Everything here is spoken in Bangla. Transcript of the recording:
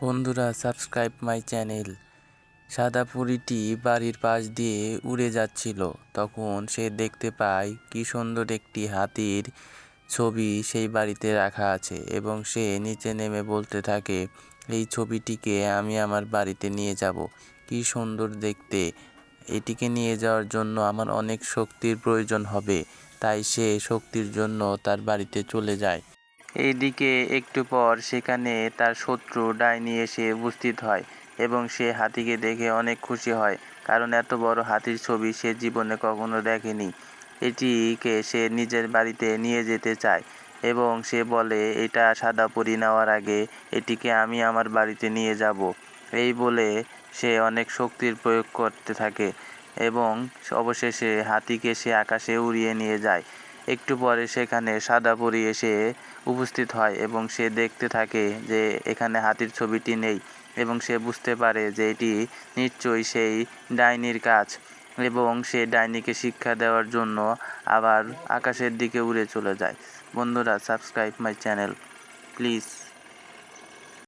বন্ধুরা সাবস্ক্রাইব মাই চ্যানেল সাদা পরীটি বাড়ির পাশ দিয়ে উড়ে যাচ্ছিল। তখন সে দেখতে পায়, কি সুন্দর একটি হাতির ছবি সেই বাড়িতে রাখা আছে এবং সে নিচে নেমে বলতে থাকে, এই ছবিটিকে আমি আমার বাড়িতে নিয়ে যাব। কি সুন্দর দেখতে। এটিকে নিয়ে যাওয়ার জন্য আমার অনেক শক্তির প্রয়োজন হবে। তাই সে শক্তির জন্য তার বাড়িতে চলে যায়। এইদিকে একটু পর সেখানে তার শত্রু ডাইনি এসে উপস্থিত হয় এবং সে হাতিকে দেখে অনেক খুশি হয়, কারণ এত বড় হাতির ছবি সে জীবনে কখনো দেখেনি। এটিকে সে নিজের বাড়িতে নিয়ে যেতে চায় এবং সে বলে, এটা সাদা পরি নেওয়ার আগে এটিকে আমি আমার বাড়িতে নিয়ে যাব। এই বলে সে অনেক শক্তির প্রয়োগ করতে থাকে এবং অবশেষে হাতিকে সে আকাশে উড়িয়ে নিয়ে যায়। একটু পরে সেখানে সাদা পরী এসে উপস্থিত হয় এবং সে দেখতে থাকে যে এখানে হাতির ছবিটি নেই এবং সে বুঝতে পারে যে এটি নিশ্চয়ই সেই ডাইনির কাজ এবং সে ডাইনিকে শিক্ষা দেওয়ার জন্য আবার আকাশের দিকে উড়ে চলে যায়। বন্ধুরা সাবস্ক্রাইব মাই চ্যানেল প্লিজ